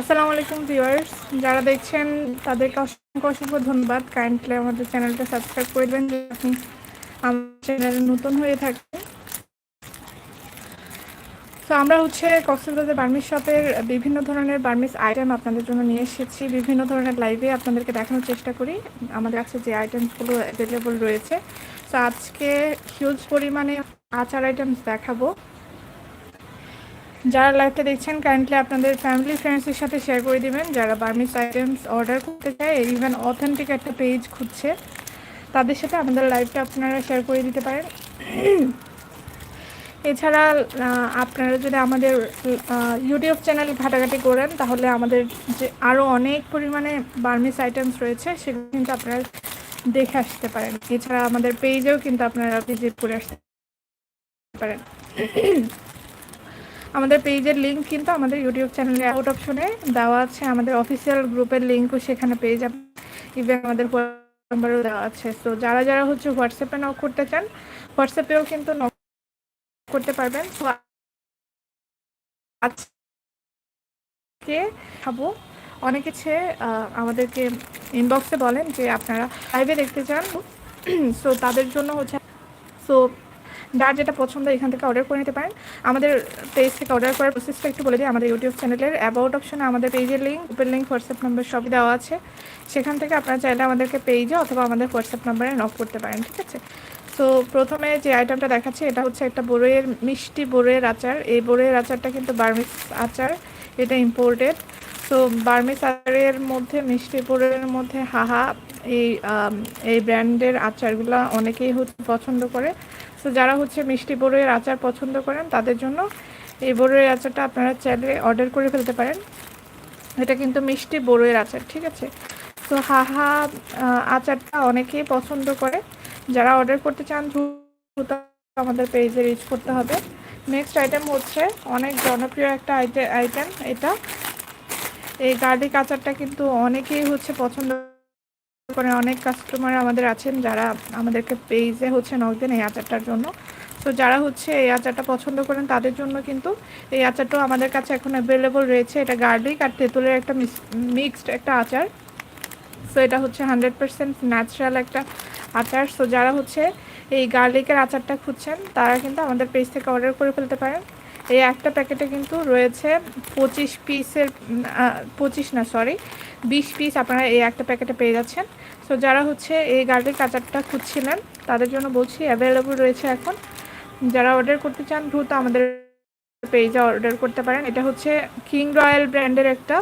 আসসালামু আলাইকুম ভিউয়ার্স। যারা দেখছেন, তাদেরকে অসংখ্য অসংখ্য ধন্যবাদ। কাইন্ডলি আমাদের চ্যানেলটা সাবস্ক্রাইব করে দেবেন যদি আপনি আমার চ্যানেলে নতুন হয়ে থাকেন। তো আমরা হচ্ছে কক্সবাজার বার্মিস শপের বিভিন্ন ধরনের বার্মিস আইটেম আপনাদের জন্য নিয়ে এসেছি। বিভিন্ন ধরনের লাইভে আপনাদেরকে দেখানোর চেষ্টা করি। আমাদের কাছে যে আইটেমসগুলো অ্যাভেলেবল রয়েছে। তো আজকে হিউজ পরিমাণে আচার আইটেমস দেখাবো। যারা লাইভটা দেখছেন কাইন্ডলি আপনাদের ফ্যামিলি ফ্রেন্ডসের সাথে শেয়ার করে দিবেন। যারা বার্মিস আইটেমস অর্ডার করতে চায় ইভেন অথেন্টিক একটা পেজ খুঁজছে, তাদের সাথে আমাদের লাইভটা আপনারা শেয়ার করে দিতে পারেন। এছাড়া আপনারা যদি আমাদের ইউটিউব চ্যানেল ঘাটাঘাটি করেন, তাহলে আমাদের যে আরও অনেক পরিমাণে বার্মিস আইটেমস রয়েছে, সেগুলো কিন্তু আপনারা দেখে আসতে পারেন। এছাড়া আমাদের পেজেও কিন্তু আপনারা ভিজিট করে আসতে পারেন। আমাদের পেজের লিঙ্ক কিন্তু আমাদের ইউটিউব চ্যানেলে আউট অপশনে দেওয়া আছে। আমাদের অফিসিয়াল গ্রুপের লিঙ্কও সেখানে পেয়ে যাবেন। ইভেন আমাদের নাম্বারও দেওয়া আছে। তো যারা যারা হচ্ছে হোয়াটসঅ্যাপে নক করতে চান হোয়াটসঅ্যাপেও কিন্তু নক করতে পারবেন। তো আজকে খাব অনেকে ছে আমাদেরকে ইনবক্সে বলেন যে আপনারা লাইভে দেখতে চান। সো তাদের জন্য হচ্ছে সো যার যেটা পছন্দ এখান থেকে অর্ডার করে নিতে পারেন। আমাদের পেজ থেকে অর্ডার করার প্রসেসটা একটু বলে দিই, আমাদের ইউটিউব চ্যানেলের অ্যাবাউট অপশনে আমাদের পেজের লিঙ্ক গ্রুপের লিঙ্ক হোয়াটসঅ্যাপ নাম্বার সবই দেওয়া আছে। সেখান থেকে আপনারা চাইলে আমাদেরকে পেজে অথবা আমাদের হোয়াটসঅ্যাপ নাম্বারে নক করতে পারেন, ঠিক আছে? সো প্রথমে যে আইটেমটা দেখাচ্ছি, এটা হচ্ছে একটা বড়ইয়ের মিষ্টি বড়ইয়ের আচার। এই বড়ইয়ের আচারটা কিন্তু বার্মিস আচার, এটা ইম্পোর্টেড তো বার্মিস আচারের মধ্যে, মিষ্টি বড়ইয়ের মধ্যে, হাহা, এই এই ব্র্যান্ডের আচারগুলো অনেকেই হচ্ছে পছন্দ করে। তো যারা হচ্ছে মিষ্টি বড়ইয়ের আচার পছন্দ করেন, তাদের জন্য এই বড়ইয়ের আচারটা আপনারা চাইলে অর্ডার করে ফেলতে পারেন। এটা কিন্তু মিষ্টি বড়ইয়ের আচার, ঠিক আছে? তো হাহা আচারটা অনেকেই পছন্দ করে। যারা অর্ডার করতে চান আমাদের পেজে রিচ করতে হবে। নেক্সট আইটেম হচ্ছে অনেক জনপ্রিয় একটা আইটেম এটা। এই গার্লিক আচারটা কিন্তু অনেকেই হচ্ছে পছন্দ করে অনেক কাস্টমার আমাদের আছেন যারা আমাদেরকে পেজে হচ্ছে নক দেন এই আচারটার জন্য। তো যারা হচ্ছে এই আচারটা পছন্দ করেন, তাদের জন্য কিন্তু এই আচারটাও আমাদের কাছে এখন অ্যাভেলেবল রয়েছে। এটা গার্লিক আর তেঁতুলের একটা মিক্সড একটা আচার। সো এটা হচ্ছে হান্ড্রেড পার্সেন্ট ন্যাচারাল একটা আচার। সো যারা হচ্ছে এই গার্লিকের আচারটা খুঁজছেন, তারা কিন্তু আমাদের পেজ থেকে অর্ডার করে ফেলতে পারেন। এই একটা প্যাকেটে কিন্তু রয়েছে পঁচিশ পিসের পঁচিশ না সরি বিশ পিস আপনারা এই একটা প্যাকেটে পেয়ে যাচ্ছেন। সো যারা হচ্ছে এই গার্লিক আচারটা খুঁজছিলেন, তাদের জন্য বলছি অ্যাভেলেবল রয়েছে এখন। যারা অর্ডার করতে চান, দ্রুত আমাদের পেজে অর্ডার করতে পারেন। এটা হচ্ছে কিং রয়্যাল ব্র্যান্ডের একটা